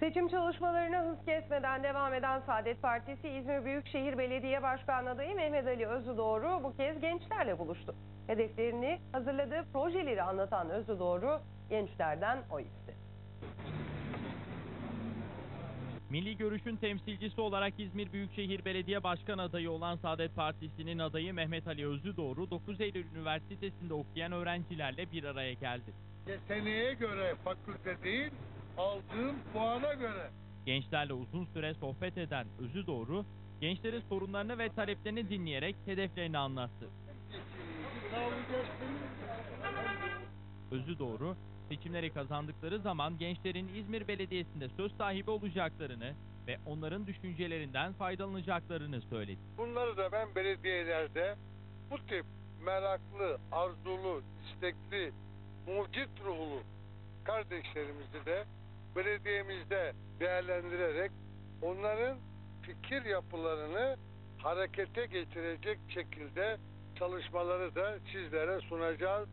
Seçim çalışmalarına hız kesmeden devam eden Saadet Partisi İzmir Büyükşehir Belediye Başkan adayı Mehmet Ali Özüdoğru bu kez gençlerle buluştu. Hedeflerini hazırladığı projeleri anlatan Özüdoğru gençlerden oy istedi. Milli Görüş'ün temsilcisi olarak İzmir Büyükşehir Belediye Başkan adayı olan Saadet Partisi'nin adayı Mehmet Ali Özüdoğru 9 Eylül Üniversitesi'nde okuyan öğrencilerle bir araya geldi. yeteneğe göre fakülte değil, aldığım puana göre. Gençlerle uzun süre sohbet eden Özüdoğru, gençlerin sorunlarını ve taleplerini dinleyerek hedeflerini anlattı. Özüdoğru, seçimleri kazandıkları zaman gençlerin İzmir Belediyesi'nde söz sahibi olacaklarını ve onların düşüncelerinden faydalanacaklarını söyledi. Bunları da ben belediyelerde bu tip meraklı, arzulu, istekli, mucit ruhlu kardeşlerimizi de belediyemizde değerlendirerek onların fikir yapılarını harekete geçirecek şekilde çalışmaları da sizlere sunacağız.